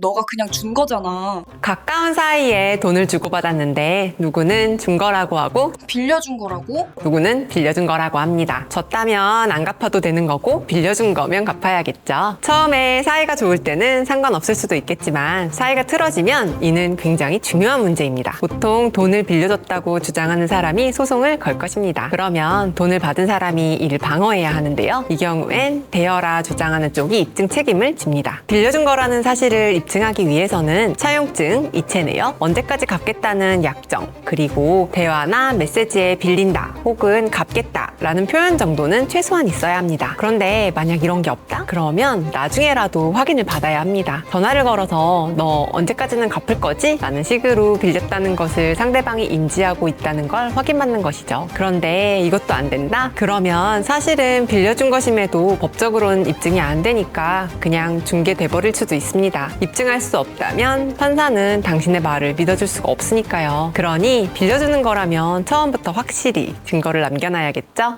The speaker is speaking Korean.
너가 그냥 준 거잖아. 가까운 사이에 돈을 주고받았는데 누구는 준 거라고 하고 빌려준 거라고? 누구는 빌려준 거라고 합니다. 졌다면 안 갚아도 되는 거고 빌려준 거면 갚아야겠죠. 처음에 사이가 좋을 때는 상관없을 수도 있겠지만 사이가 틀어지면 이는 굉장히 중요한 문제입니다. 보통 돈을 빌려줬다고 주장하는 사람이 소송을 걸 것입니다. 그러면 돈을 받은 사람이 이를 방어해야 하는데요. 이 경우엔 대여라 주장하는 쪽이 입증 책임을 집니다. 빌려준 거라는 사실을 입증 하기 위해서는 차용증, 이체 내역, 언제까지 갚겠다는 약정, 그리고 대화나 메시지에 빌린다 혹은 갚겠다라는 표현 정도는 최소한 있어야 합니다. 그런데 만약 이런 게 없다? 그러면 나중에라도 확인을 받아야 합니다. 전화를 걸어서 너 언제까지는 갚을 거지? 라는 식으로 빌렸다는 것을 상대방이 인지하고 있다는 걸 확인받는 것이죠. 그런데 이것도 안 된다? 그러면 사실은 빌려준 것임에도 법적으로는 입증이 안 되니까 그냥 중개돼 버릴 수도 있습니다. 입증할 수 없다면 판사는 당신의 말을 믿어줄 수가 없으니까요. 그러니 빌려주는 거라면 처음부터 확실히 증거를 남겨놔야겠죠?